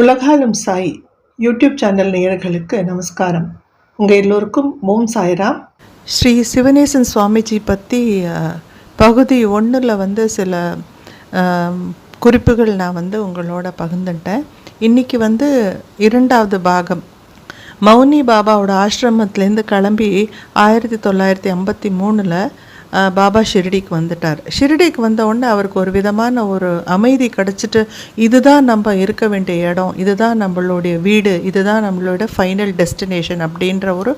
உலகாலும் Sai YouTube channel நேயர்களுக்கு நமஸ்காரம். உங்கள் எல்லோருக்கும் ஓம் சாய்ராம். ஸ்ரீ சிவனேசன் சுவாமிஜி பற்றி பகுதி ஒன்றில் வந்து சில குறிப்புகள் நான் வந்து உங்களோட பகிர்ந்துட்டேன். இன்றைக்கி வந்து இரண்டாவது பாகம். மௌனி பாபாவோட ஆசிரமத்துலேருந்து கிளம்பி ஆயிரத்தி தொள்ளாயிரத்தி ஐம்பத்தி மூணில் பாபா ஷிரடிக்கு வந்துட்டார். ஷிரடிக்கு வந்த உடனே அவருக்கு ஒரு விதமான ஒரு அமைதி கிடச்சிட்டு இதுதான் நம்ம இருக்க வேண்டிய இடம் இதுதான் நம்மளுடைய வீடு இதுதான் நம்மளோட ஃபைனல் டெஸ்டினேஷன் அப்படின்ற ஒரு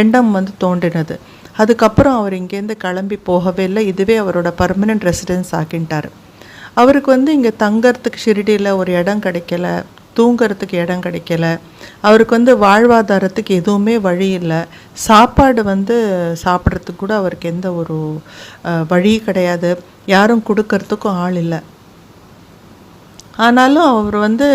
எண்ணம் வந்து தோன்றினது. அதுக்கப்புறம் அவர் இங்கேருந்து கிளம்பி போகவே இல்லை. இதுவே அவரோட பர்மனெண்ட் ரெசிடென்ஸ் ஆக்கின்ட்டார் அவருக்கு வந்து இங்கே தங்கறதுக்கு ஷிரடியில் ஒரு இடம் கிடைக்கல. தூங்கிறதுக்கு இடம் கிடைக்கல. அவருக்கு வந்து வாழ்வாதாரத்துக்கு எதுவுமே வழி இல்லை. சாப்பாடு வந்து சாப்பிட்றதுக்கு கூட அவருக்கு எந்த ஒரு வழி கிடையாது. யாரும் கொடுக்கறதுக்கும் ஆள் இல்லை. ஆனாலும் அவர் வந்து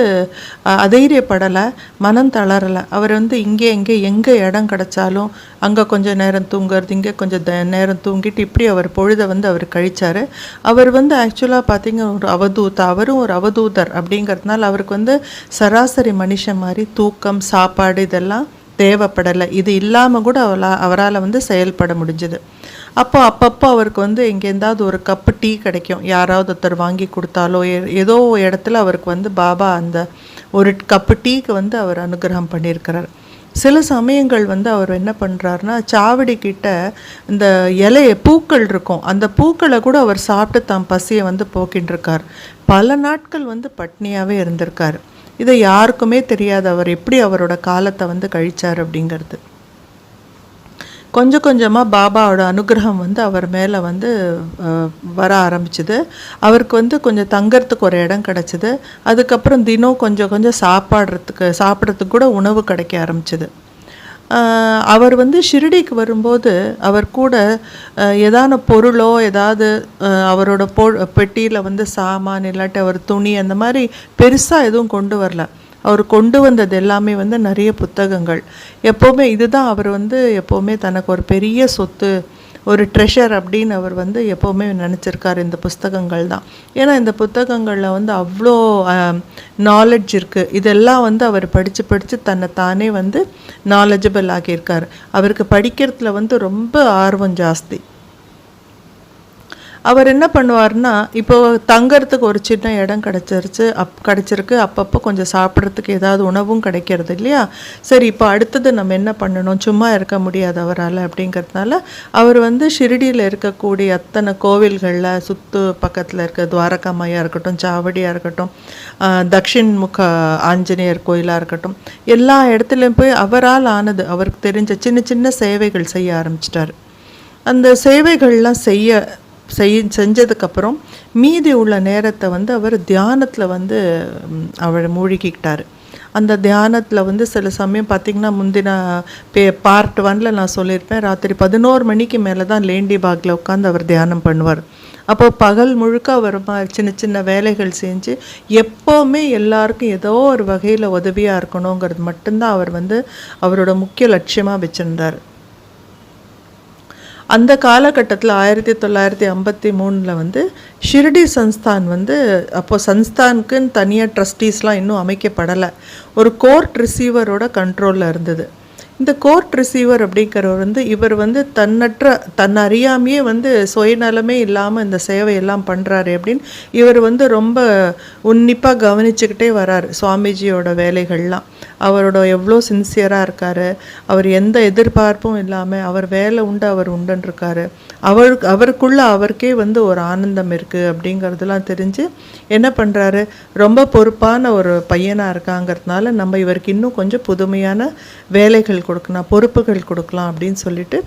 அதைரியப்படலை மனம் தளரலை. அவர் வந்து இங்கே எங்கே எங்கே இடம் கிடச்சாலும் அங்கே கொஞ்சம் நேரம் தூங்குறது இங்கே கொஞ்சம் த நேரம் தூங்கிட்டு இப்படி அவர் பொழுதை வந்து அவர் கழிச்சார். அவர் வந்து ஆக்சுவலாக பார்த்திங்கன்னா ஒரு அவதூத் அவரும் ஒரு அவதூதர் அப்படிங்கிறதுனால அவருக்கு வந்து சராசரி மனுஷன் மாதிரி தூக்கம் சாப்பாடு இதெல்லாம் தேவைப்படலை. இது இல்லாமல் கூட அவளா அவரால் வந்து செயல்பட முடிஞ்சது. அப்போ அப்பப்போ அவருக்கு வந்து எங்கேருந்தாவது ஒரு கப்பு டீ கிடைக்கும். யாராவது ஒருத்தர் வாங்கி கொடுத்தாலோ ஏ- ஏதோ இடத்துல அவருக்கு வந்து பாபா அந்த ஒரு கப்பு டீக்கு வந்து அவர் அனுகிரகம் பண்ணியிருக்கிறார். சில சமயங்கள் வந்து அவர் என்ன பண்ணுறாருனா சாவடி கிட்ட இந்த இலைய பூக்கள் இருக்கும். அந்த பூக்களை கூட அவர் சாப்பிட்டு தான் பசியை வந்து போக்கின்றிருக்கார். பல நாட்கள் வந்து பட்னியாகவே இருந்திருக்கார். இதை யாருக்குமே தெரியாது. அவர் எப்படி அவரோட காலத்தை வந்து கழிச்சார் அப்படிங்கிறது. கொஞ்சம் கொஞ்சமாக பாபாவோட அனுகிரகம் வந்து அவர் மேலே வந்து வர ஆரம்பிச்சுது. அவருக்கு வந்து கொஞ்சம் தங்கறதுக்கு ஒரு இடம் கிடச்சிது. அதுக்கப்புறம் தினம் கொஞ்சம் கொஞ்சம் சாப்பாடுறதுக்கு சாப்பிட்றதுக்கு கூட உணவு கிடைக்க ஆரம்பிச்சிது. அவர் வந்து ஷிரடிக்கு வரும்போது அவர் கூட ஏதான பொருளோ ஏதாவது அவரோட பொ பெட்டியில் வந்து சாமான் இல்லாட்டி அவர் துணி அந்த மாதிரி பெருசாக எதுவும் கொண்டு வரல. அவர் கொண்டு வந்தது எல்லாமே வந்து நிறைய புத்தகங்கள். எப்போவுமே இதுதான் அவர் வந்து எப்போவுமே தனக்கு ஒரு பெரிய சொத்து ஒரு ட்ரெஷர் அப்படின்னு அவர் வந்து எப்போவுமே நினச்சிருக்காரு இந்த புஸ்தகங்கள் தான். ஏன்னா இந்த புத்தகங்களில் வந்து அவ்வளோ நாலெட்ஜ் இருக்குது இதெல்லாம் வந்து அவர் படித்து படித்து தன்னை தானே வந்து நாலேஜபிள் ஆக்கியிருக்காரு. அவருக்கு படிக்கிறதுல வந்து ரொம்ப ஆர்வம் ஜாஸ்தி. அவர் என்ன பண்ணுவார்னா இப்போ தங்கறதுக்கு ஒரு சின்ன இடம் கிடச்சிருச்சு அப் கிடச்சிருக்கு அப்பப்போ கொஞ்சம் சாப்பிட்றதுக்கு ஏதாவது உணவும் கிடைக்கிறது இல்லையா? சரி இப்போ அடுத்தது நம்ம என்ன பண்ணணும்? சும்மா இருக்க முடியாது அவரால் அப்படிங்கிறதுனால அவர் வந்து ஷிரடியில் இருக்கக்கூடிய அத்தனை கோவில்களில் சுற்று பக்கத்தில் இருக்க துவாரகாமையாக இருக்கட்டும் சாவடியாக இருக்கட்டும் தக்ஷின் முக ஆஞ்சநேயர் கோயிலாக இருக்கட்டும் எல்லா இடத்துலையும் போய் அவரால் ஆனது அவருக்கு தெரிஞ்ச சின்ன சின்ன சேவைகள் செய்ய ஆரம்பிச்சிட்டாரு. அந்த சேவைகள்லாம் செய்ய செய் செஞ்சதுக்கப்புறம் மீதி உள்ள நேரத்தை வந்து அவர் தியானத்தில் வந்து அவர் மூழ்கிக்கிட்டார். அந்த தியானத்தில் வந்து சில சமயம் பார்த்திங்கன்னா முந்தின பே பார்ட் ஒனில் நான் சொல்லியிருப்பேன் ராத்திரி பதினோரு மணிக்கு மேலே தான் லேண்டி பாகில் உட்காந்து அவர் தியானம் பண்ணுவார். அப்போ பகல் முழுக்க அவர் ம- சின்ன சின்ன வேலைகள் செஞ்சு எப்போவுமே எல்லாருக்கும் ஏதோ ஒரு வகையில் உதவியாக இருக்கணுங்கிறது மட்டும்தான் அவர் வந்து அவரோட முக்கிய லட்சியமாக வச்சுருந்தார். அந்த காலகட்டத்தில் ஆயிரத்தி தொள்ளாயிரத்தி ஐம்பத்தி மூணில் வந்து ஷிர்டி சன்ஸ்தான் வந்து அப்போது சன்ஸ்தானுக்குன்னு தனியாக ட்ரஸ்டீஸ்லாம் இன்னும் அமைக்கப்படலை. ஒரு கோர்ட் ரிசீவரோட கண்ட்ரோலில் இருந்தது. இந்த கோர்ட் ரிசீவர் அப்படிங்கிறவர் வந்து இவர் வந்து தன்னற்ற தன் அறியாமையே வந்து சுயநலமே இல்லாமல் இந்த சேவையெல்லாம் பண்ணுறாரு அப்படின்னு இவர் வந்து ரொம்ப உன்னிப்பாக கவனிச்சுக்கிட்டே வராரு சுவாமிஜியோட வேலைகள்லாம். அவரோட எவ்வளோ சின்சியராக இருக்கார். அவர் எந்த எதிர்பார்ப்பும் இல்லாமல் அவர் வேலை உண்டு அவர் உண்டுன்னு இருக்காரு. அவருக்கு அவருக்குள்ள அவருக்கே வந்து ஒரு ஆனந்தம் இருக்குது அப்படிங்கிறதுலாம் தெரிஞ்சு என்ன பண்ணுறாரு ரொம்ப பொறுப்பான ஒரு பையனாக இருக்காங்கிறதுனால நம்ம இவருக்கு இன்னும் கொஞ்சம் புதுமையான வேலைகள் கொடுக்கலாம் பொறுப்புகள் கொடுக்கலாம் அப்படின்னு சொல்லிட்டு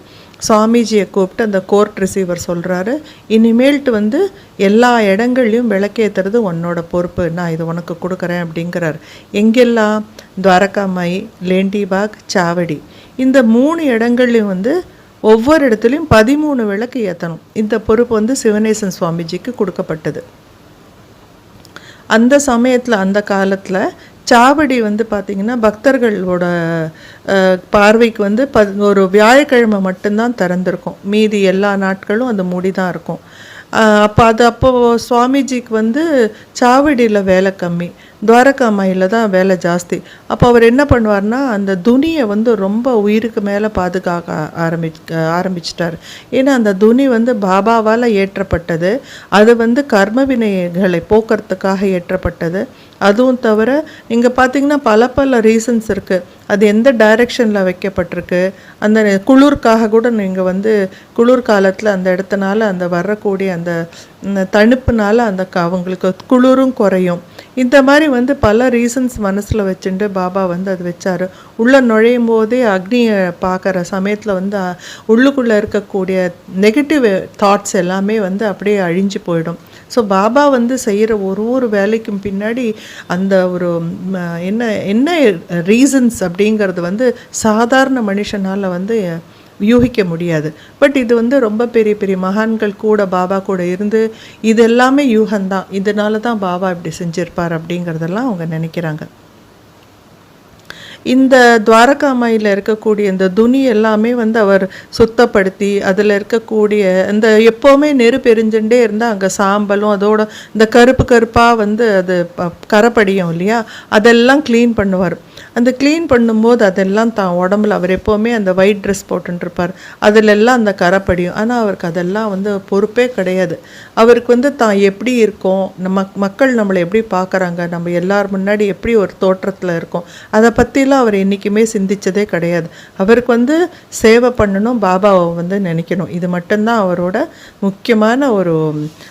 சுவாமிஜியை கூப்பிட்டு அந்த கோர்ட் ரிசீவர் சொல்கிறாரு இனிமேல்ட்டு வந்து எல்லா இடங்கள்லையும் விளக்கேற்றுறது உன்னோட பொறுப்பு. நான் இது உனக்கு கொடுக்குறேன் அப்படிங்கிறார். எங்கெல்லாம்? துவாரகாமாய் லேண்டிபாக் சாவடி. இந்த மூணு இடங்கள்லையும் வந்து ஒவ்வொரு இடத்துலையும் பதிமூணு விளக்கு ஏற்றணும் இந்த பொறுப்பு வந்து சிவனேசன் சுவாமிஜிக்கு கொடுக்கப்பட்டது. அந்த சமயத்தில் அந்த காலத்தில் சாவடி வந்து பார்த்திங்கன்னா பக்தர்களோட பார்வைக்கு வந்து ப ஒரு வியாழக்கிழமை மட்டும்தான் திறந்திருக்கும். மீதி எல்லா நாட்களும் அது மூடி தான் இருக்கும் அப்போ அது அப்போது சுவாமிஜிக்கு வந்து சாவடியில் வேலை கம்மி. துவாரகாமாயில் தான் வேலை ஜாஸ்தி. அப்போ அவர் என்ன பண்ணுவார்னா அந்த துணியை வந்து ரொம்ப உயிருக்கு மேலே பாதுகாக்க ஆரம்பி ஆரம்பிச்சிட்டார். ஏன்னா அந்த துணி வந்து பாபாவால் ஏற்றப்பட்டது. அது வந்து கர்ம வினைகளை போக்குறதுக்காக ஏற்றப்பட்டது. அதுவும் தவிர இங்கே பார்த்தீங்கன்னா பல பல ரீசன்ஸ் இருக்குது அது எந்த டைரெக்ஷனில் வைக்கப்பட்டிருக்கு? அந்த குளிர்க்காக கூட நீங்கள் வந்து குளிர் காலத்தில் அந்த இடத்துனால அந்த வரக்கூடிய அந்த ம், தணுப்புனால அந்த க- அவங்களுக்கு குளிரும் குறையும். இந்த மாதிரி வந்து பல ரீசன்ஸ் மனசில் வச்சுட்டு பாபா வந்து அது வச்சார். உள்ளே நுழையும் போதே அக்னியை பார்க்குற சமயத்தில் வந்து உள்ளுக்குள்ளே இருக்கக்கூடிய நெகட்டிவ் தாட்ஸ் எல்லாமே வந்து அப்படியே அழிஞ்சு போயிடும். ஸோ பாபா வந்து செய்கிற ஒரு ஒரு வேலைக்கும் பின்னாடி அந்த ஒரு என்ன என்ன ரீசன்ஸ் அப்படிங்கிறது வந்து சாதாரண மனுஷனால் வந்து யூகிக்க முடியாது. பட் இது வந்து ரொம்ப பெரிய பெரிய மகான்கள் கூட பாபா கூட இருந்து இது எல்லாமே யூகந்தான். இதனால தான் பாபா இப்படி செஞ்சிருப்பார் அப்படிங்கிறதெல்லாம் அவங்க நினைக்கிறாங்க. இந்த துவாரகாமாயில் இருக்கக்கூடிய இந்த துணி எல்லாமே வந்து அவர் சுத்தப்படுத்தி அதில் இருக்கக்கூடிய இந்த எப்போவுமே நெருப்பெரிஞ்சுட்டே இருந்தால் அங்கே சாம்பலும் அதோட இந்த கருப்பு கருப்பாக வந்து அது ப- இல்லையா? அதெல்லாம் க்ளீன் பண்ணுவார். அந்த க்ளீன் பண்ணும்போது அதெல்லாம் தான் உடம்புல அவர் எப்போவுமே அந்த ஒயிட் ட்ரெஸ் போட்டுருப்பார் அதிலெல்லாம் அந்த கரைப்படியும் ஆனால் அவருக்கு அதெல்லாம் வந்து பொறுப்பே கிடையாது. அவருக்கு வந்து தான் எப்படி இருக்கோம்? நம்ம மக்கள் நம்மளை எப்படி பார்க்குறாங்க? நம்ம எல்லார் முன்னாடி எப்படி ஒரு தோற்றத்தில் இருக்கோம்? அதை பற்றிலாம் அவர் என்றைக்குமே சிந்திச்சதே கிடையாது. அவருக்கு வந்து சேவை பண்ணணும் பாபாவை வந்து நினைக்கணும். இது மட்டும்தான் அவரோட முக்கியமான ஒரு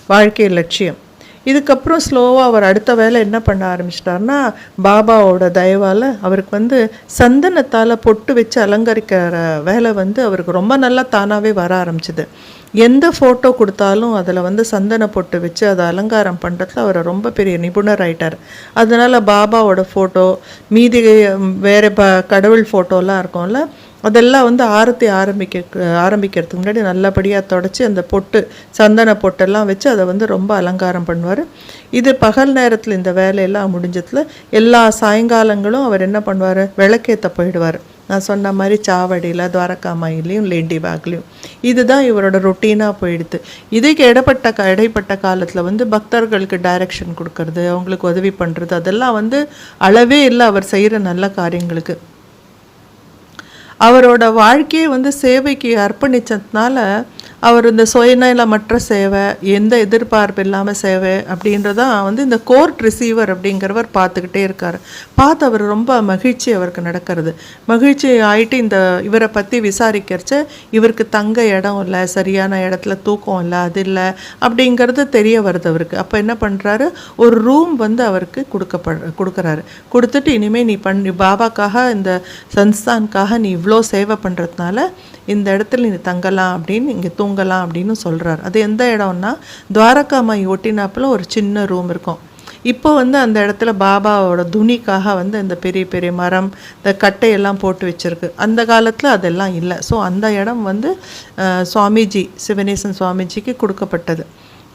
வாழ்க்கை லட்சியம். இதுக்கப்புறம் ஸ்லோவாக அவர் அடுத்த வேலை என்ன பண்ண ஆரம்பிச்சிட்டாருன்னா பாபாவோட தயவால் அவருக்கு வந்து சந்தனத்தால் பொட்டு வச்சு அலங்கரிக்கிற வேலை வந்து அவருக்கு ரொம்ப நல்லா தானாகவே வர ஆரம்பிச்சிது. எந்த ஃபோட்டோ கொடுத்தாலும் அதில் வந்து சந்தன பொட்டு வச்சு அதை அலங்காரம் பண்ணுறதுல அவர் ரொம்ப பெரிய நிபுணர் ஆயிட்டார். அதனால் பாபாவோட ஃபோட்டோ மீதி வேறு ப கடவுள் ஃபோட்டோலாம் இருக்கும்ல அதெல்லாம் வந்து ஆரத்தி ஆரம்பிக்க ஆரம்பிக்கிறதுக்கு முன்னாடி நல்லபடியாக தொடச்சி அந்த பொட்டு சந்தன பொட்டெல்லாம் வச்சு அதை வந்து ரொம்ப அலங்காரம் பண்ணுவார். இது பகல் நேரத்தில் இந்த வேலையெல்லாம் முடிஞ்சதில் எல்லா சாயங்காலங்களும் அவர் என்ன பண்ணுவார்? விளக்கேற்ற போயிடுவார். நான் சொன்ன மாதிரி சாவடியில் துவாரகாமாயிலையும் லேண்டிபாக்லேயும் இதுதான் இவரோட ரொட்டீனாக போயிடுது. இதுக்கு இடப்பட்ட க இடைப்பட்ட காலத்தில் வந்து பக்தர்களுக்கு டைரக்ஷன் கொடுக்கறது அவங்களுக்கு உதவி பண்ணுறது அதெல்லாம் வந்து அளவே இல்லை அவர் செய்கிற நல்ல காரியங்களுக்கு. அவரோட வாழ்க்கையை வந்து சேவைக்கு அர்ப்பணிச்சதுனால அவர் இந்த சுயநலமற்ற சேவை எந்த எதிர்பார்ப்பு இல்லாமல் சேவை அப்படின்றதான் வந்து இந்த கோர்ட் ரிசீவர் அப்படிங்கிறவர் பார்த்துக்கிட்டே இருக்கார். பார்த்து அவர் ரொம்ப மகிழ்ச்சி அவருக்கு நடக்கிறது. மகிழ்ச்சி ஆகிட்டு இந்த இவரை பற்றி விசாரிக்கிறச்ச இவருக்கு தங்க இடம் இல்லை சரியான இடத்துல தூக்கம் இல்லை அது இல்லை அப்படிங்கிறது தெரிய வருது அவருக்கு. அப்போ என்ன பண்ணுறாரு ஒரு ரூம் வந்து அவருக்கு கொடுக்கப்படு கொடுக்குறாரு. கொடுத்துட்டு இனிமேல் நீ பண் பாபாக்காக இந்த சன்ஸ்தானுக்காக நீ இவ்வளோ சேவை பண்ணுறதுனால இந்த இடத்துல நீ தங்கலாம் அப்படின்னு இங்கே தூங்க தூங்கலாம் அப்படின்னு சொல்கிறார் அது எந்த இடம்னா துவாரகாமாய் ஒட்டினாப்பில் ஒரு சின்ன ரூம் இருக்கும். இப்போ வந்து அந்த இடத்துல பாபாவோட துணிக்காக வந்து இந்த பெரிய பெரிய மரம் இந்த கட்டையெல்லாம் போட்டு வச்சுருக்கு. அந்த காலத்தில் அதெல்லாம் இல்லை. ஸோ அந்த இடம் வந்து சுவாமிஜி சிவனேசன் சுவாமிஜிக்கு கொடுக்கப்பட்டது.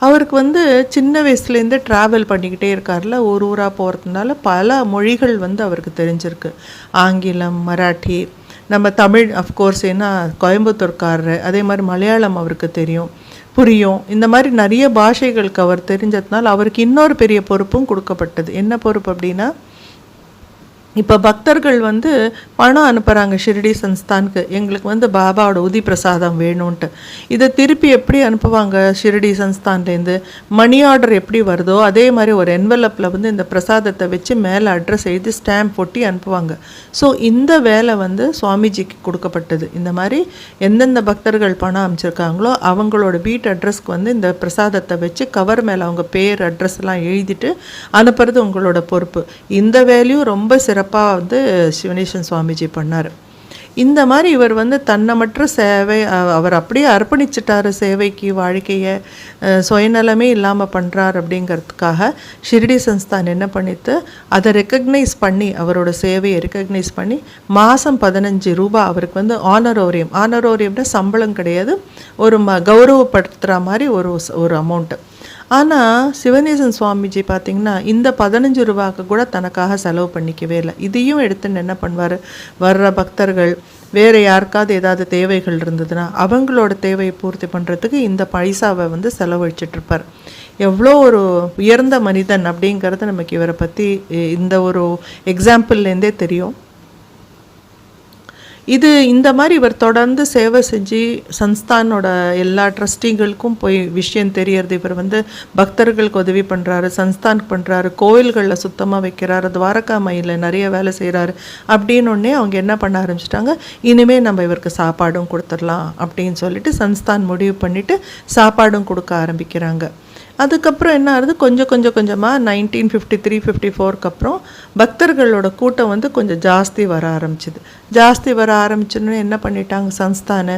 அவருக்கு வந்து சின்ன வயசுலேருந்து ட்ராவல் பண்ணிக்கிட்டே இருக்கார்ல ஒரு ஊராக போகிறதுனால பல மொழிகள் வந்து அவருக்கு தெரிஞ்சிருக்கு. ஆங்கிலம் மராட்டி நம்ம தமிழ் அஃப்கோர்ஸ் ஏன்னா கோயம்புத்தூர்காரர் அதே மாதிரி மலையாளம் அவருக்கு தெரியும் புரியும். இந்த மாதிரி நிறைய பாஷைகளுக்கு அவர் தெரிஞ்சதுனால அவருக்கு இன்னொரு பெரிய பொறுப்பும் கொடுக்கப்பட்டது. என்ன பொறுப்பு அப்படின்னா இப்போ பக்தர்கள் வந்து பணம் அனுப்புகிறாங்க ஷிரடி சன்ஸ்தானுக்கு. எங்களுக்கு வந்து பாபாவோட உதி பிரசாதம் வேணும்ன்ட்டு. இதை திருப்பி எப்படி அனுப்புவாங்க ஷிரடி சன்ஸ்தான்லேருந்து? மணி ஆர்டர் எப்படி வருதோ அதே மாதிரி ஒரு என்வலப்பில் வந்து இந்த பிரசாதத்தை வச்சு மேலே அட்ரஸ் எழுதி ஸ்டாம்ப் ஒட்டி அனுப்புவாங்க. ஸோ இந்த வேலை வந்து சுவாமிஜிக்கு கொடுக்கப்பட்டது. இந்த மாதிரி எந்தெந்த பக்தர்கள் பணம் அமைச்சிருக்காங்களோ அவங்களோட வீட்டு அட்ரஸ்க்கு வந்து இந்த பிரசாதத்தை வச்சு கவர் மேலே அவங்க பேர் அட்ரஸ்லாம் எழுதிட்டு அனுப்புறது உங்களோட பொறுப்பு. இந்த வேலையும் ரொம்ப சிறப்பாக வந்து சிவனேசன் சுவாமிஜி பண்ணார். இந்த மாதிரி இவர் வந்து தன்னமற்ற சேவை அவர் அப்படியே அர்ப்பணிச்சிட்டாரு சேவைக்கு வாழ்க்கையை சுயநலமே இல்லாமல் பண்ணுறார் அப்படிங்கிறதுக்காக ஷிர்டி சன்ஸ்தான் என்ன பண்ணித்து அதை ரெக்கக்னைஸ் பண்ணி அவரோட சேவையை ரெக்கக்னைஸ் பண்ணி மாதம் பதினஞ்சு ரூபாய் அவருக்கு வந்து ஆனரோரியம் ஆனரோரியம்னா சம்பளம் கிடையாது. ஒரு ம கௌரவப்படுத்துகிற மாதிரி ஒரு ஒரு அமௌண்ட்டு ஆனால் சிவநேசன் சுவாமிஜி பார்த்தீங்கன்னா இந்த பதினஞ்சு ரூபாய்க்கு கூட தனக்காக செலவு பண்ணிக்கவே இல்லை. இதையும் எடுத்துன்னு என்ன பண்ணுவார்? வர்ற பக்தர்கள் வேறு யாருக்காவது ஏதாவது தேவைகள் இருந்ததுன்னா அவங்களோட தேவையை பூர்த்தி பண்ணுறதுக்கு இந்த பைசாவை வந்து செலவழிச்சிட்ருப்பார் எவ்வளோ ஒரு உயர்ந்த மனிதன் அப்படிங்கிறது நமக்கு இவரை பற்றி இந்த ஒரு எக்ஸாம்பிள்லேருந்தே தெரியும். இது இந்த மாதிரி இவர் தொடர்ந்து சேவை செஞ்சு சன்ஸ்தானோட எல்லா ட்ரஸ்டிங்களுக்கும் போய் விஷயம் தெரியறது. இவர் வந்து பக்தர்களுக்கு உதவி பண்ணுறாரு சன்ஸ்தானுக்கு பண்ணுறாரு கோயில்களில் சுத்தமாக வைக்கிறாரு துவாரகாமையில் நிறைய வேலை செய்கிறாரு அப்படின்னு உடனே அவங்க என்ன பண்ண ஆரம்பிச்சிட்டாங்க? இனிமேல் நம்ம இவருக்கு சாப்பாடும் கொடுத்துடலாம் அப்படின்னு சொல்லிட்டு சன்ஸ்தான் முடிவு பண்ணிவிட்டு சாப்பாடும் கொடுக்க ஆரம்பிக்கிறாங்க. அதுக்கப்புறம் என்ன ஆகுது? கொஞ்சம் கொஞ்சம் கொஞ்சமாக நைன்டீன் ஃபிஃப்டி த்ரீ ஃபிஃப்டி ஃபோருக்கு அப்புறம் பக்தர்களோட கூட்டம் வந்து கொஞ்சம் ஜாஸ்தி வர ஆரம்பிச்சுது. ஜாஸ்தி வர ஆரம்பிச்சோன்னு என்ன பண்ணிட்டாங்க? சன்ஸ்தானை.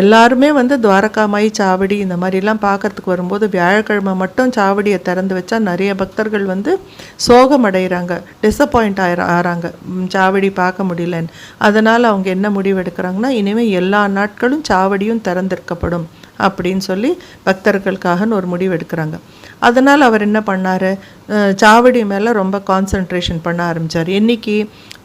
எல்லாருமே வந்து துவாரகாமாயி சாவடி இந்த மாதிரிலாம் பார்க்கறதுக்கு வரும்போது வியாழக்கிழமை மட்டும் சாவடியை திறந்து வச்சா நிறைய பக்தர்கள் வந்து சோகம் அடைகிறாங்க டிசப்பாயிண்ட் ஆகிற ஆகிறாங்க சாவடி பார்க்க முடியலன்னு. அதனால் அவங்க என்ன முடிவு எடுக்கிறாங்கன்னா இனிமேல் எல்லா நாட்களும் சாவடியும் திறந்திருக்கப்படும். அப்படின்னு சொல்லி பக்தர்களுக்காகன்னு ஒரு முடிவு எடுக்கிறாங்க. அதனால் அவர் என்ன பண்ணார்? சாவடி மேலே ரொம்ப கான்சன்ட்ரேஷன் பண்ண ஆரம்பித்தார் இன்றைக்கி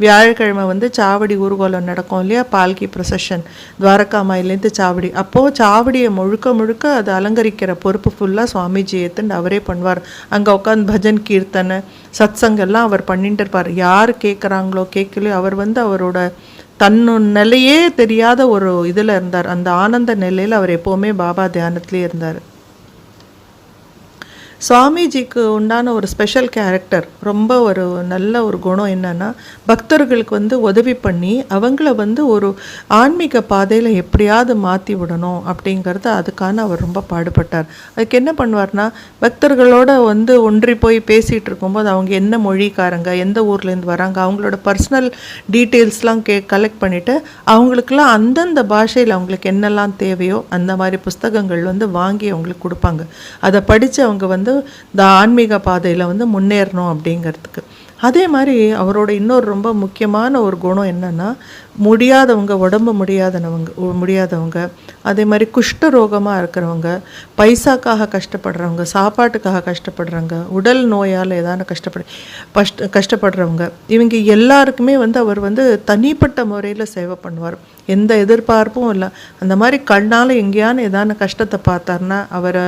வியாழக்கிழமை வந்து சாவடி ஊர்வலம் நடக்கும் இல்லையா? பால்கி ப்ரொசஷன் துவாரகாமாயிலேருந்து சாவடி. அப்போது சாவடியை முழுக்க முழுக்க அதை அலங்கரிக்கிற பொறுப்பு ஃபுல்லாக சுவாமிஜி ஏற்றுன்னு அவரே பண்ணுவார். அங்கே உட்காந்து பஜன் கீர்த்தனை சத்சங்கெல்லாம் அவர் பண்ணிட்டு இருப்பார். யார் கேட்குறாங்களோ கேட்கலையோ அவர் வந்து அவரோட தன்னு நிலையே தெரியாத ஒரு இதில் இருந்தார். அந்த ஆனந்த நிலையில் அவர் எப்போவுமே பாபா தியானத்திலே இருந்தார். சுவாமிஜிக்கு உண்டான ஒரு ஸ்பெஷல் கேரக்டர் ரொம்ப ஒரு நல்ல ஒரு குணம் என்னன்னா பக்தர்களுக்கு வந்து உதவி பண்ணி அவங்கள வந்து ஒரு ஆன்மீக பாதையில் எப்படியாவது மாற்றி விடணும் அப்படிங்கிறது அதுக்கான அவர் ரொம்ப பாடுபட்டார். அதுக்கு என்ன பண்ணுவார்னா பக்தர்களோட வந்து ஒன்றி போய் பேசிகிட்டு இருக்கும்போது அவங்க என்ன மொழிக்காரங்க எந்த ஊர்லேருந்து வராங்க அவங்களோட பர்சனல் டீட்டெயில்ஸ்லாம் கே கலெக்ட் பண்ணிவிட்டு அவங்களுக்குலாம் அந்தந்த பாஷையில் அவங்களுக்கு என்னெல்லாம் தேவையோ அந்த மாதிரி புஸ்தகங்கள் வந்து வாங்கி அவங்களுக்கு கொடுப்பாங்க. அதை படித்து அவங்க வந்து இந்த ஆன்மீக பாதையில் வந்து முன்னேறணும் அப்படிங்கிறதுக்கு. அதே மாதிரி அவரோட இன்னொரு ரொம்ப முக்கியமான ஒரு குணம் என்னன்னா முடியாதவங்க உடம்பு முடியாதனவங்க முடியாதவங்க அதே மாதிரி குஷ்ட ரோகமாக இருக்கிறவங்க பைசாக்காக கஷ்டப்படுறவங்க சாப்பாட்டுக்காக கஷ்டப்படுறவங்க உடல் நோயால் ஏதாவது கஷ்டப்படு கஷ்ட கஷ்டப்படுறவங்க இவங்க எல்லாருக்குமே வந்து அவர் வந்து தனிப்பட்ட முறையில் சேவை பண்ணுவார். எந்த எதிர்பார்ப்பும் இல்லை. அந்த மாதிரி கண்ணால் எங்கேயான ஏதான கஷ்டத்தை பார்த்தாருன்னா அவரை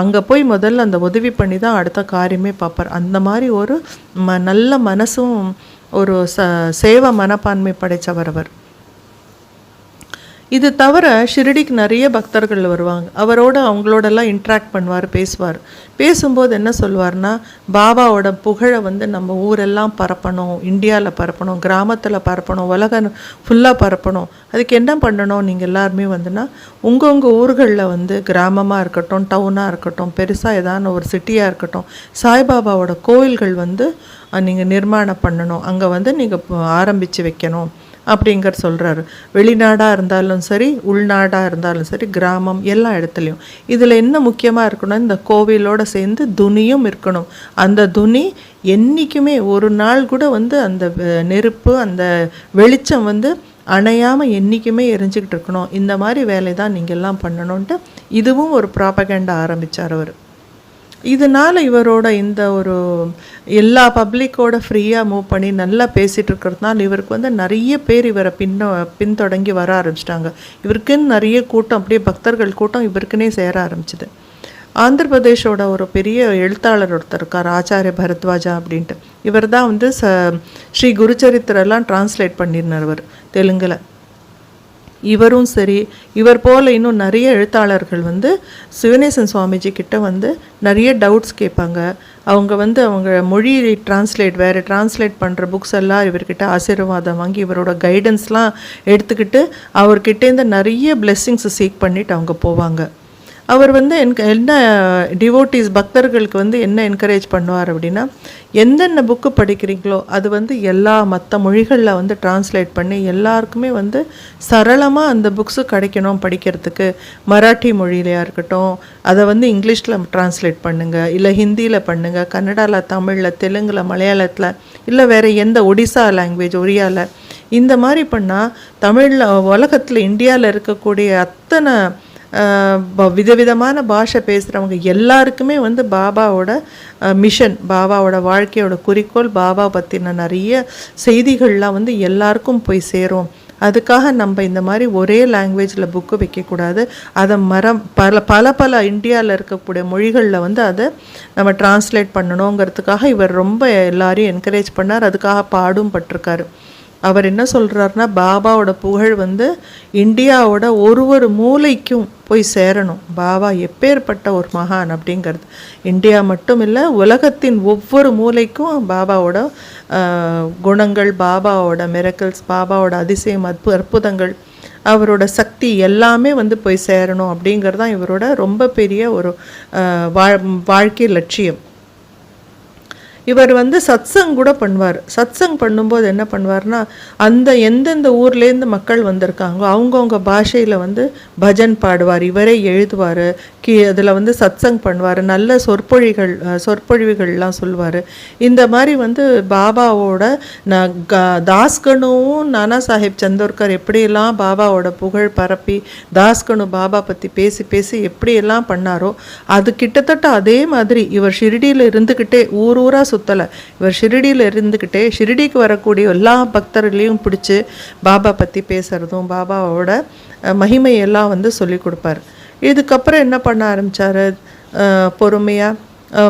அங்கே போய் முதல்ல அந்த உதவி பண்ணி தான் அடுத்த காரியமே பார்ப்பார். அந்த மாதிரி ஒரு ம நல்ல மனசும் ஒரு ச சேவ மனப்பான்மை படைத்தவர் அவர். இது தவிர ஷிரடிக்கு நிறைய பக்தர்கள் வருவாங்க. அவரோட அவங்களோடலாம் இன்ட்ராக்ட் பண்ணுவார் பேசுவார். பேசும்போது என்ன சொல்லுவார்னா பாபாவோட புகழை வந்து நம்ம ஊரெல்லாம் பரப்பணும் இந்தியாவில் பரப்பணும் கிராமத்தில் பரப்பணும் உலகம் ஃபுல்லாக பரப்பணும். அதுக்கு என்ன பண்ணணும் நீங்கள் எல்லாருமே வந்துன்னா உங்கள் உங்கள் ஊர்களில் வந்து கிராமமாக இருக்கட்டும் டவுனாக இருக்கட்டும் பெருசாக ஏதான ஒரு சிட்டியாக இருக்கட்டும் சாய்பாபாவோட கோயில்கள் வந்து நீங்கள் நிர்மாணம் பண்ணணும். அங்கே வந்து நீங்கள் ஆரம்பித்து வைக்கணும். அப்படிங்கிற சொல்கிறாரு வெளிநாடாக இருந்தாலும் சரி உள்நாடாக இருந்தாலும் சரி கிராமம் எல்லா இடத்துலையும். இதில் என்ன முக்கியமாக இருக்கணும்? இந்த கோவிலோட சேர்ந்து துணியும் இருக்கணும். அந்த துணி என்றைக்குமே ஒரு நாள் கூட வந்து அந்த நெருப்பு அந்த வெளிச்சம் வந்து அணையாமல் என்றைக்குமே எரிஞ்சுக்கிட்டு இருக்கணும். இந்த மாதிரி வேலை தான் நீங்கள்லாம் பண்ணணுன்ட்டு இதுவும் ஒரு ப்ராபகேண்டா ஆரம்பித்தார் அவர். இதனால் இவரோட இந்த ஒரு எல்லா பப்ளிக்கோட ஃப்ரீயாக மூவ் பண்ணி நல்லா பேசிகிட்டு இருக்கிறதுனால இவருக்கு வந்து நிறைய பேர் இவரை பின்ன பின்தொடங்கி வர ஆரம்பிச்சிட்டாங்க. இவருக்குன்னு நிறைய கூட்டம் அப்படியே பக்தர்கள் கூட்டம் இவருக்குன்னே சேர ஆரம்பிச்சிது. ஆந்திர பிரதேஷோட ஒரு பெரிய எழுத்தாளர் ஒருத்தர் இருக்கார் ஆச்சாரிய பரத்வாஜா அப்படின்ட்டு. இவர் தான் வந்து ச ஸ்ரீ குருச்சரித்திரெல்லாம் டிரான்ஸ்லேட் பண்ணியிருந்தார் அவர் தெலுங்கில். இவரும் சரி இவர் போல் இன்னும் நிறைய எழுத்தாளர்கள் வந்து சிவனேசன் சுவாமிஜி கிட்ட வந்து நிறைய டவுட்ஸ் கேட்பாங்க. அவங்க வந்து அவங்க மொழி டிரான்ஸ்லேட் வேறு டிரான்ஸ்லேட் பண்ணுற புக்ஸ் எல்லாம் இவர்கிட்ட ஆசீர்வாதம் வாங்கி இவரோட கைடன்ஸ்லாம் எடுத்துக்கிட்டு அவர்கிட்டேருந்து நிறைய பிளெஸ்ஸிங்ஸை சீக் பண்ணிட்டு அவங்க போவாங்க. அவர் வந்து என்க என்ன டிவோட்டிஸ் பக்தர்களுக்கு வந்து என்ன என்கரேஜ் பண்ணுவார் அப்படின்னா எந்தெந்த புக்கு படிக்கிறீங்களோ அது வந்து எல்லா மற்ற மொழிகளில் வந்து டிரான்ஸ்லேட் பண்ணி எல்லாருக்குமே வந்து சரளமாக அந்த புக்ஸு கிடைக்கணும் படிக்கிறதுக்கு. மராட்டி மொழியிலையா இருக்கட்டும் அதை வந்து இங்கிலீஷில் டிரான்ஸ்லேட் பண்ணுங்கள் இல்லை ஹிந்தியில் பண்ணுங்கள் கன்னடாவில் தமிழில் தெலுங்கில் மலையாளத்தில் இல்லை வேறு எந்த ஒடிசா லாங்குவேஜ் ஒரியாவில் இந்த மாதிரி பண்ணால் தமிழில் உலகத்தில் இந்தியாவில் இருக்கக்கூடிய அத்தனை விதவிதமான பாஷை பேசுகிறவங்க எல்லாருக்குமே வந்து பாபாவோட மிஷன் பாபாவோட வாழ்க்கையோட குறிக்கோள் பாபா பற்றின நிறைய செய்திகள்லாம் வந்து எல்லாருக்கும் போய் சேரும். அதுக்காக நம்ம இந்த மாதிரி ஒரே லாங்குவேஜில் புக்கு வைக்கக்கூடாது. அதை மரம் பல பல பல இந்தியாவில் இருக்கக்கூடிய மொழிகளில் வந்து அதை நம்ம டிரான்ஸ்லேட் பண்ணணுங்கிறதுக்காக இவர் ரொம்ப எல்லாரையும் என்கரேஜ் பண்ணார். அதுக்காக பாடும் பட்டிருக்காரு. அவர் என்ன சொல்கிறாருன்னா பாபாவோட புகழ் வந்து இந்தியாவோட ஒரு ஒரு மூலைக்கும் போய் சேரணும். பாபா எப்பேற்பட்ட ஒரு மகான் அப்படிங்கிறது. இந்தியா மட்டும் இல்லை உலகத்தின் ஒவ்வொரு மூலைக்கும் பாபாவோட குணங்கள் பாபாவோட மிரக்கல்ஸ் பாபாவோட அதிசயம் அற்பு அற்புதங்கள் அவரோட சக்தி எல்லாமே வந்து போய் சேரணும் அப்படிங்கிறது தான் இவரோட ரொம்ப பெரிய ஒரு வாழ் வாழ்க்கை லட்சியம். இவர் வந்து சத்சங் கூட பண்ணுவார். சத்சங் பண்ணும்போது என்ன பண்ணுவார்னா அந்த எந்தெந்த ஊர்லேருந்து மக்கள் வந்திருக்காங்களோ அவங்கவுங்க பாஷையில் வந்து பஜன் பாடுவார் இவரே எழுதுவார் கி அதில் வந்து சத்சங் பண்ணுவார். நல்ல சொற்பொழிகள் சொற்பொழிவுகள்லாம் சொல்லுவார் இந்த மாதிரி வந்து பாபாவோட ந க தாஸ்கனுவும் நானா சாஹேப் சந்தோர்கர் எப்படியெல்லாம் பாபாவோட புகழ் பரப்பி தாஸ்கனு பாபா பற்றி பேசி பேசி எப்படியெல்லாம் பண்ணாரோ அது கிட்டத்தட்ட அதே மாதிரி இவர் ஷிரடியில் இருந்துக்கிட்டே ஊர் ஊராக சுற்றலை இவர் ஷிரடியில் இருந்துக்கிட்டே ஷிரடிக்கு வரக்கூடிய எல்லா பக்தர்களையும் பிடிச்சி பாபா பற்றி பேசுகிறதும் பாபாவோட மகிமையெல்லாம் வந்து சொல்லி கொடுப்பார். இதுக்கப்புறம் என்ன பண்ண ஆரம்பித்தார் பொறுமையாக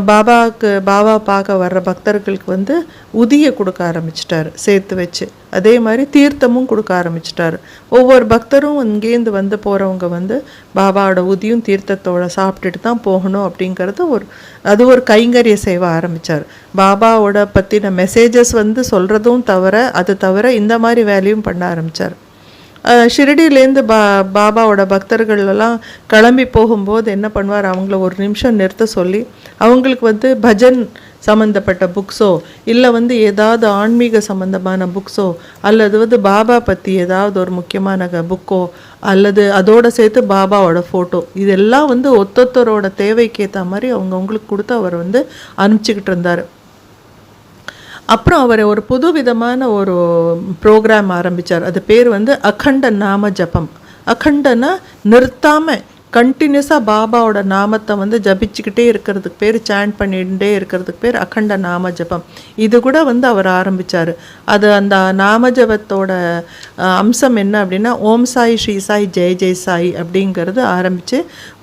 பாபாவுக்கு பாபா பார்க்க வர்ற பக்தர்களுக்கு வந்து உதியை கொடுக்க ஆரம்பிச்சிட்டாரு சேர்த்து வச்சு. அதே மாதிரி தீர்த்தமும் கொடுக்க ஆரம்பிச்சிட்டாரு. ஒவ்வொரு பக்தரும் இங்கேருந்து வந்து போகிறவங்க வந்து பாபாவோட உதியும் தீர்த்தத்தோட சாப்பிட்டுட்டு தான் போகணும் அப்படிங்கிறது ஒரு அது ஒரு கைங்கரிய செய்வ ஆரம்பித்தார் பாபாவோட பற்றின மெசேஜஸ் வந்து சொல்கிறதும் தவிர அது தவிர இந்த மாதிரி வேலையும் பண்ண ஆரம்பித்தார் ஷிரடியிலேருந்து பா பாபாவோட பக்தர்களெல்லாம் கிளம்பி போகும்போது என்ன பண்ணுவார்? அவங்கள ஒரு நிமிஷம் நிறுத்த சொல்லி அவங்களுக்கு வந்து பஜன் சம்மந்தப்பட்ட புக்ஸோ இல்லை வந்து ஏதாவது ஆன்மீக சம்மந்தமான புக்ஸோ அல்லது வந்து பாபா பற்றி ஏதாவது ஒரு முக்கியமான புக்கோ அல்லது அதோட சேர்த்து பாபாவோட ஃபோட்டோ இதெல்லாம் வந்து ஒத்தொத்தரோட தேவைக்கு ஏற்ற மாதிரி அவங்கவுங்களுக்கு கொடுத்து அவர் வந்து அனுப்பிச்சிக்கிட்டு இருந்தார். அப்புறம் அவர் ஒரு புது விதமான ஒரு ப்ரோக்ராம் ஆரம்பித்தார் அது பேர் வந்து அகண்ட நாம ஜபம். அகண்டனா நிறுத்தாமல் கண்டினியூஸாக பாபாவோட நாமத்தை வந்து ஜபிச்சுக்கிட்டே இருக்கிறதுக்கு பேர் சாண்ட் பண்ணிகிட்டே இருக்கிறதுக்கு பேர் அகண்ட நாம ஜபம். இது கூட வந்து அவர் ஆரம்பித்தார் அது அந்த நாம ஜபத்தோட அம்சம் என்ன அப்படின்னா ஓம் சாய் ஸ்ரீ சாய் ஜெய் ஜெய் சாய் அப்படிங்கிறது ஆரம்பித்து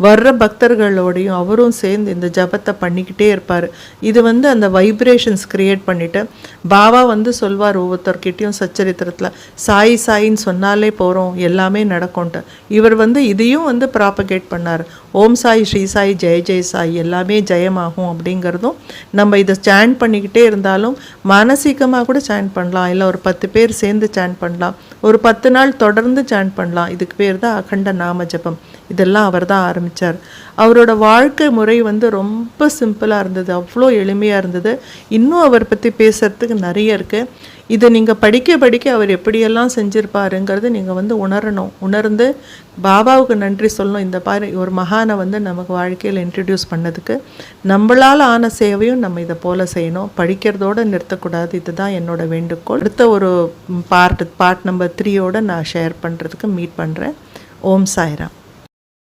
வர்ற பக்தர்களோடையும் அவரும் சேர்ந்து இந்த ஜபத்தை பண்ணிக்கிட்டே இருப்பார். இது வந்து அந்த வைப்ரேஷன்ஸ் க்ரியேட் பண்ணிவிட்டு பாபா வந்து சொல்வார் ஒவ்வொருத்தர்கிட்டையும் சச்சரித்திரத்தில் சாய் சாயின்னு சொன்னாலே போகிறோம் எல்லாமே நடக்கும்ட்டு. இவர் வந்து இதையும் வந்து ப்ராபகேட் பண்ணார். ஓம் சாய் ஸ்ரீ சாய் ஜெய ஜெய் சாய் எல்லாமே ஜெயமாகும் அப்படிங்கிறதும் நம்ம இதை ஸ்டாண்ட் பண்ணிக்கிட்டே இருந்தாலும் மானசீகமாக கூட சாண்ட் பண்ணலாம். இல்லை ஒரு பத்து பேர் சேர்ந்து சாண்ட் பண்ணலாம். ஒரு பத்து நாள் தொடர்ந்து சாண்ட் பண்ணலாம். இதுக்கு பேர் தான் அகண்ட நாம ஜபம். இதெல்லாம் அவர் தான் ஆரம்பித்தார் அவரோட வாழ்க்கை முறை வந்து ரொம்ப சிம்பிளாக இருந்தது. அவ்வளோ எளிமையாக இருந்தது. இன்னும் அவர் பற்றி பேசுகிறதுக்கு நிறைய இருக்குது இதை நீங்கள் படிக்க படிக்க அவர் எப்படியெல்லாம் செஞ்சுருப்பாருங்கிறது நீங்கள் வந்து உணரணும். உணர்ந்து பாபாவுக்கு நன்றி சொல்லணும். இந்த பாரு ஒரு மகானை வந்து நமக்கு வாழ்க்கையில் இன்ட்ரடியூஸ் பண்ணதுக்கு நம்மளால் ஆன சேவையும் நம்ம இதை போல் செய்யணும். படிக்கிறதோடு நிறுத்தக்கூடாது. இதுதான் என்னோட வேண்டுகோள். அடுத்த ஒரு பார்ட் பார்ட் நம்பர் த்ரீயோடு நான் ஷேர் பண்ணுறதுக்கு மீட் பண்ணுறேன் ஓம் சாய்ராம்.